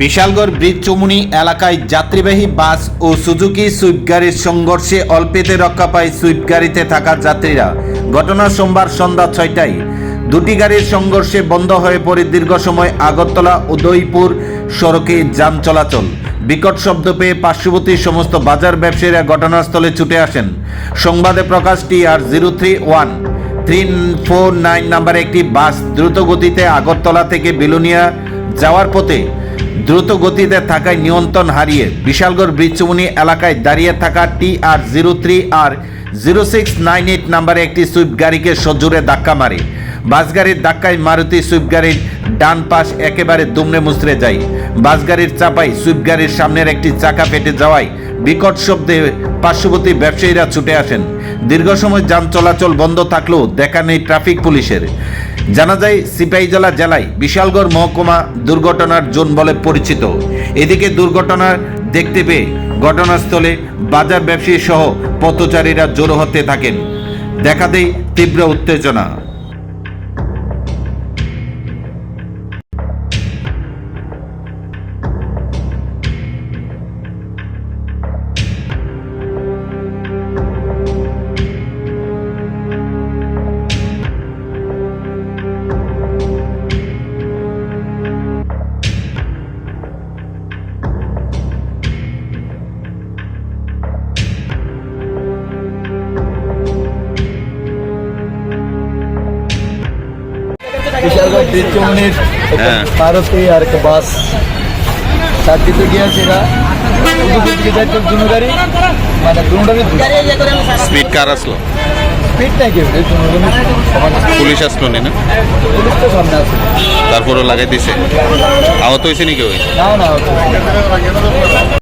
Bishalgarh bridge চমুনি এলাকায় যাত্রীবাহী বাস ও Suzuki Swift গাড়ির সংঘর্ষে অল্পেতে রক্ষা পায় সুইফট গাড়িতে থাকা যাত্রীরা। ঘটনা সোমবার সন্ধ্যা ছয়টায়। দুটি গাড়ির সংঘর্ষে বন্ধ হয়ে পড়ে দীর্ঘ সময় আগরতলা উদয়পুর সড়কে যান চলাচল। বিকট শব্দ পেয়ে পার্শ্ববর্তী সমস্ত বাজার ব্যবসায়ীরা ঘটনাস্থলে ছুটে আসেন। সংবাদে প্রকাশ T R zero three one three four nine number একটি বাস দ্রুত গতিতে আগরতলা থেকে বিলুনিয়া যাওয়ার পথে দ্রুত গতিতে থাকায় নিয়ন্ত্রণ হারিয়ে বিশালগড় ব্রিজচুমনি এলাকায় দাঁড়িয়ে থাকা T R zero three R zero six nine eight নাম্বারে একটি সুইফট গাড়িকে সজোরে ধাক্কা মারে। বাস গাড়ির ধাক্কায় মারুতি সুইফট গাড়ির ডান পাশ একেবারে দুমড়ে মুচড়ে যায়। বাস গাড়ির চাপায় সুইফট গাড়ির সামনের একটি চাকা ফেটে যাওয়ায় বিকট শব্দে পার্শ্ববর্তী ব্যবসায়ীরা ছুটে আসেন। দীর্ঘ সময় যান চলাচল বন্ধ থাকলেও দেখা নেই ট্রাফিক পুলিশের। জানা যায় সিপাহীজলা জেলায় বিশালগড় মহকুমা দুর্ঘটনার জোন বলে পরিচিত। এদিকে দুর্ঘটনার দেখতে পেয়ে ঘটনাস্থলে বাজার ব্যবসায়ী সহ পথচারীরা জড়ো হতে থাকেন। দেখা দেয় তীব্র উত্তেজনা। বিশালগড় হ্যাঁ। মারুতি আর একটা বাস তার দিতে গিয়েছে এরা উদয়পুর দিকে গাড়ি। মানে দুটারই স্পিড কার আসলো। স্পিড নাই কেউ। পুলিশ আসলো নি না? পুলিশ তো সামনে আছে। তারপরও লাগাই দিছে। আহত হয়েছে নাকি ওই? না না